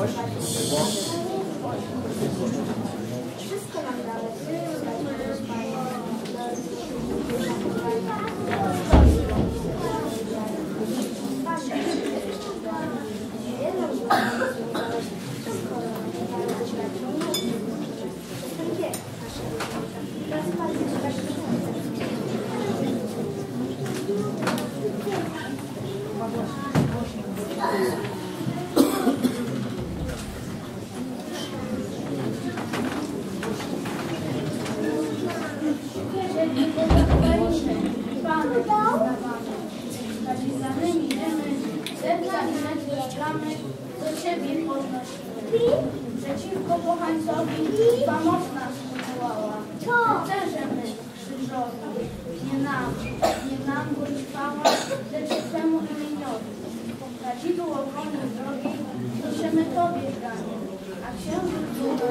Wszystko nam dane, zaklęć bramy do siebie podnosimy. Przeciwko pochańcowi ta moc nas wywołała. Cerze my, krzyżowi, nie nam, nie nam go chwała, lecz temu imieniowi. Kadzidło ochrony drogi, piszemy Tobie zdanie, a księżyc do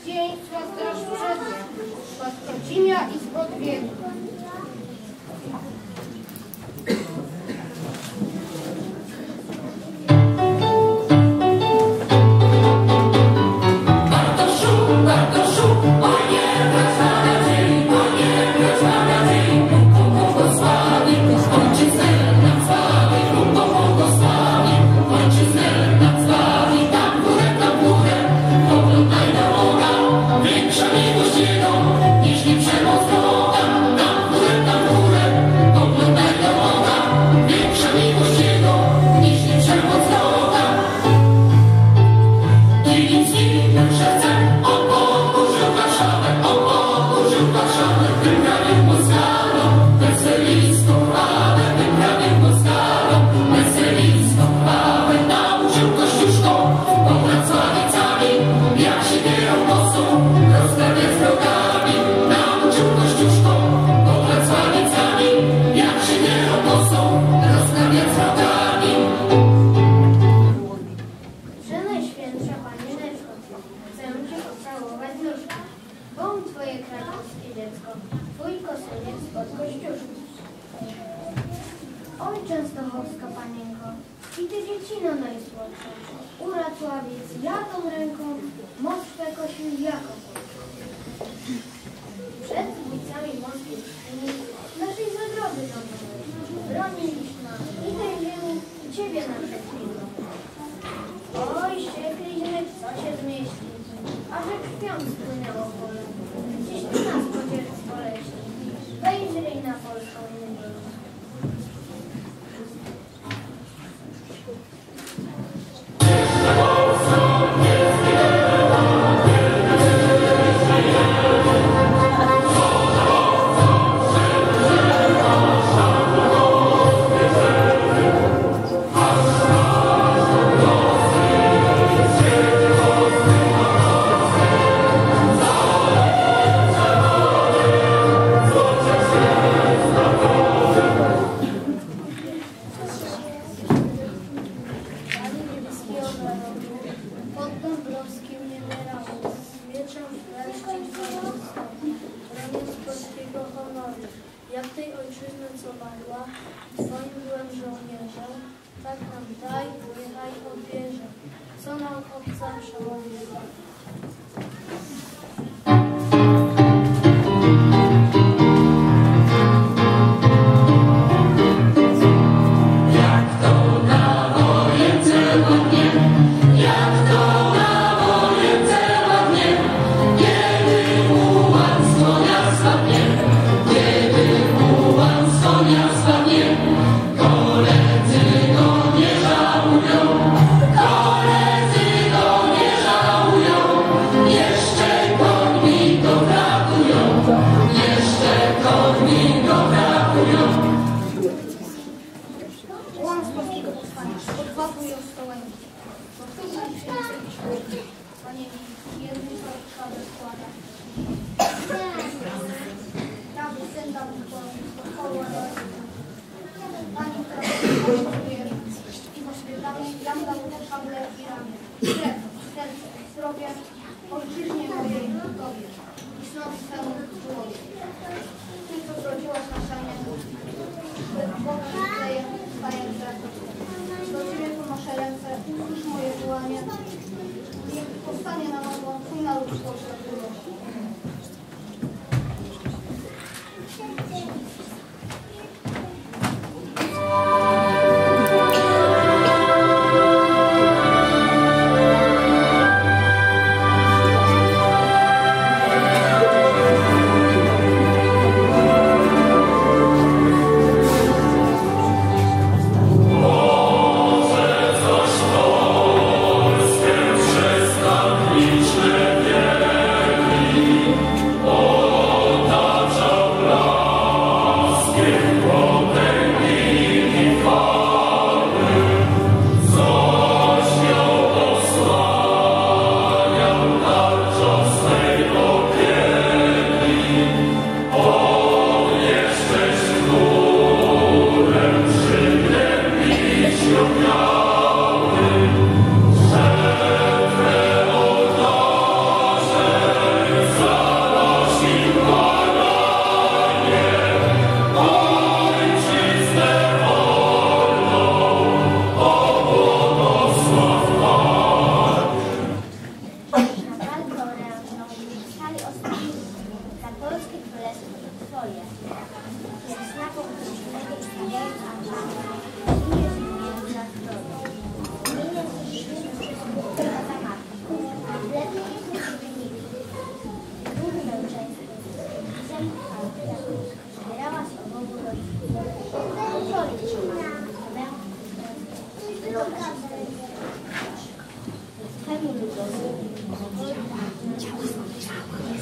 chrześcijaństwa z Draszczyzny, z Podkocimia i z Um, Panie mi, jednym szkodę składa.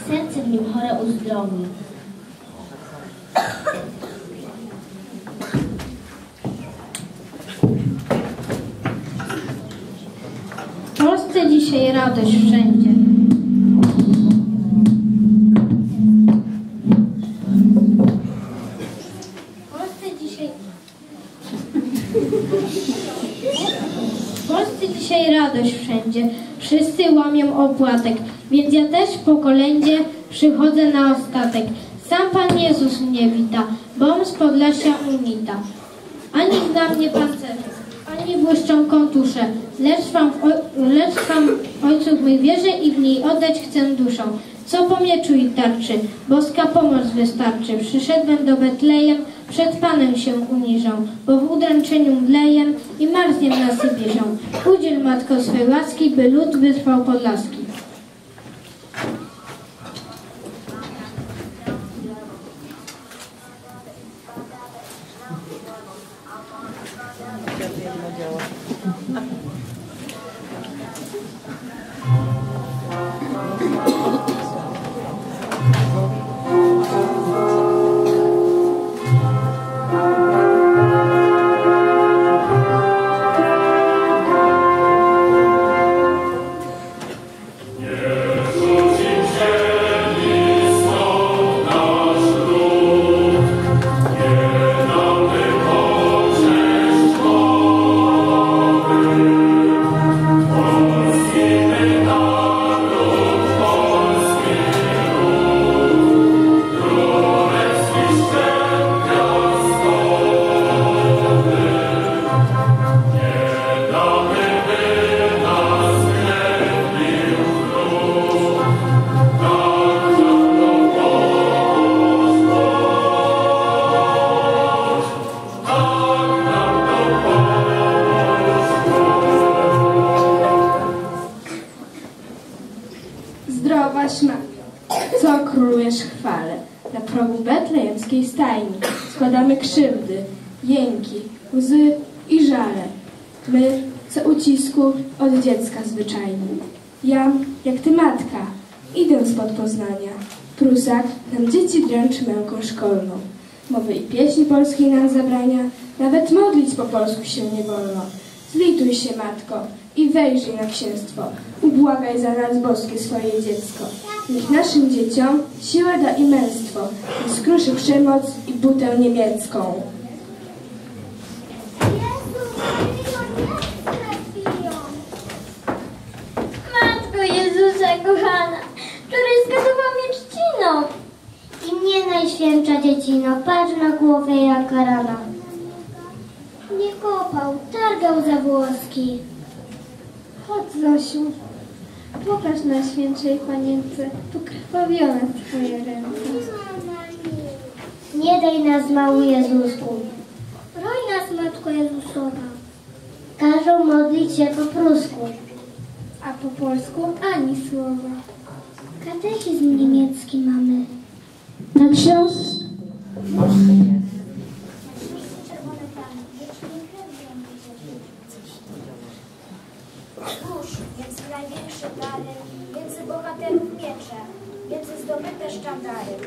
Serce w nim chore uzdrowi. W Polsce dzisiaj radość wszędzie. Opłatek, więc ja też po kolędzie przychodzę na ostatek. Sam Pan Jezus mnie wita, bom z Podlasia unita. Ani zna mnie pancerze, ani błyszczą kontusze, lecz wam, oj- lecz wam mych wierzę i w niej oddać chcę duszą. Co po mieczu i tarczy, boska pomoc wystarczy. Przyszedłem do Betlejem, przed Panem się uniżą, bo w udręczeniu mlejem i marzniem na. Udziel Matko swej łaski, by lud wytrwał podlaski. Polski naród zdrowaś matko, co królujesz chwale. Na progu betlejemskiej stajni składamy krzywdy, jęki, łzy i żale. My, co ucisku od dziecka zwyczajni. Ja, jak ty matka, idę spod Poznania. Prusak nam dzieci dręczy męką szkolną. Mowy i pieśni polskiej nam zabrania, nawet modlić po polsku się nie wolno. Zlituj się, matko, i wejrzyj na księstwo. Ubłagaj za nas boskie swoje dziecko. Niech naszym dzieciom siłę da i męstwo, i skruszy przemoc i butę niemiecką. Matko Jezusa kochana, wczoraj skazowała mnie trzciną. I mnie najświętsza dziecino, patrz na głowę jaka rana. Nie kopał, targał za włoski. Chodź, Zosiu, pokaż Najświętszej Panience pokrwawione Twoje ręce. Nie daj nas, mały Jezusku. Roj nas, Matko Jezusowa. Każą modlić się po prusku. A po polsku ani słowa. Katechizm niemiecki mamy. Na książ... Kurz, więc największy dary, między bohaterów miecze, między zdobyte sztandary.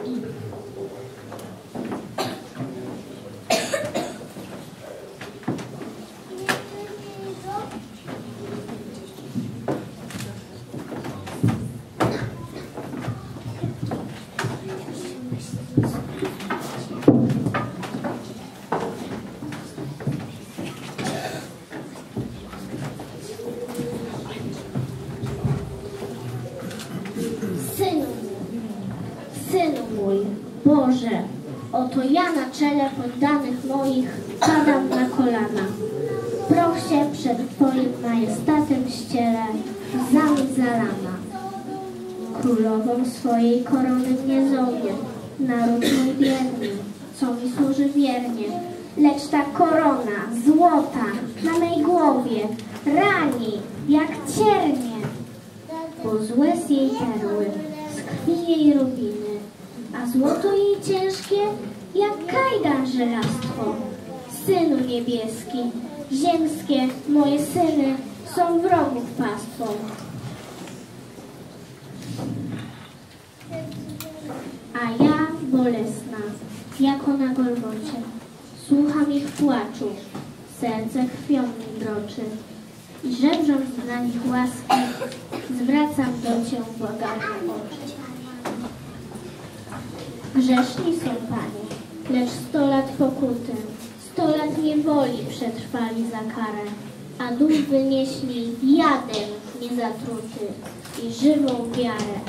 Synu mój, synu mój, Boże, oto ja na czele poddanych moich padam na kolana. Proch się przed Twoim majestatem ściele, łzami zalana. Królową swojej korony mnie zowie, naród mój biedny, co mi służy wiernie. Lecz ta korona, złota, na mej głowie, rani jak ciernie bo złe z jej perły, z krwi jej rubiny, a złoto jej ciężkie, jak kajdan żelastwo. Synu niebieski, ziemskie moje syny są wrogów pastwą. A ja bolesna, jako na Golgocie, słucham ich płaczu, serce krwią mi broczy i żebrząc na nich łaski, zwracam do Cię błagalne oczy. Grzeszni są Panie, lecz sto lat pokuty, sto lat niewoli przetrwali za karę, a duch wynieśli jadem niezatruty i żywą wiarę.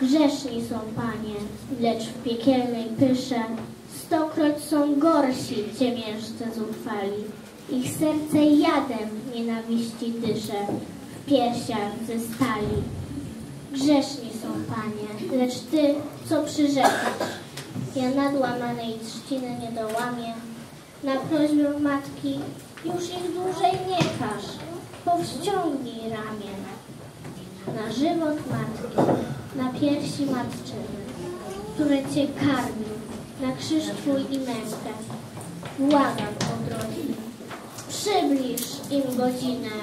Grzeszni są Panie, lecz w piekielnej pysze stokroć są gorsi ciemiężcy zuchwali. Ich serce jadem nienawiści dysze, w piersiach ze stali. Grzeszni są Panie, lecz Ty, co przyrzekasz, ja nadłamanej trzciny nie dołamię. Na prośbę matki już ich dłużej nie każ, powściągnij ramię. Na żywot matki, na piersi matczyny, które Cię karmił, na krzyż Twój i mękę. Błagam o drogi, przybliż im godzinę,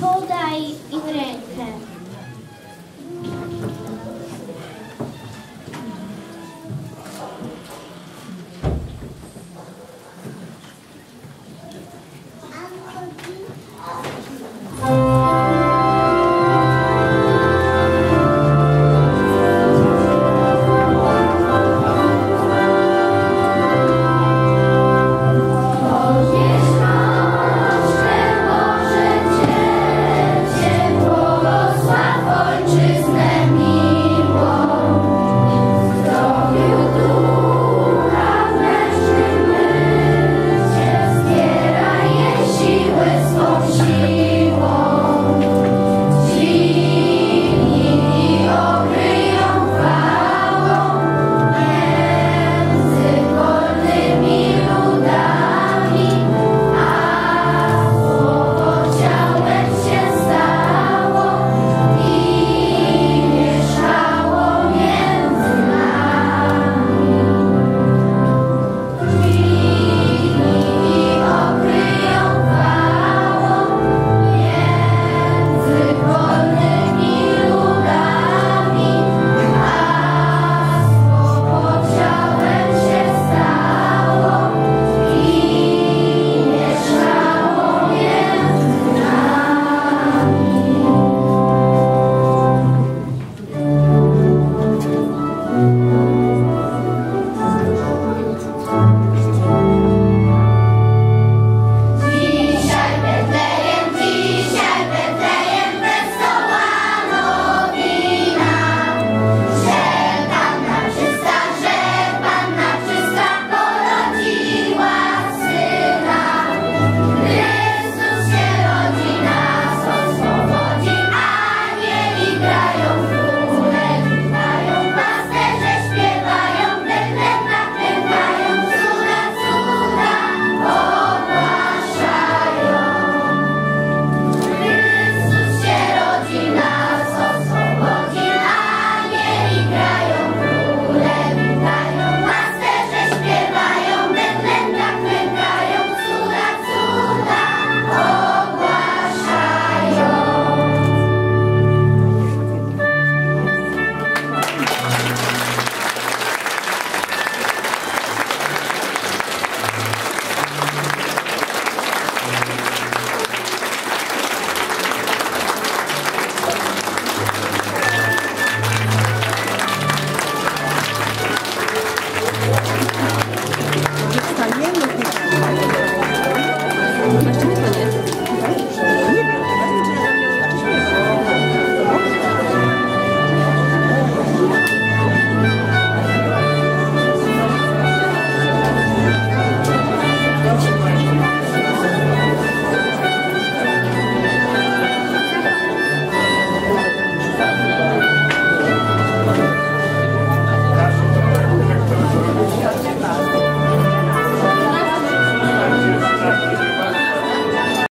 podaj im rękę,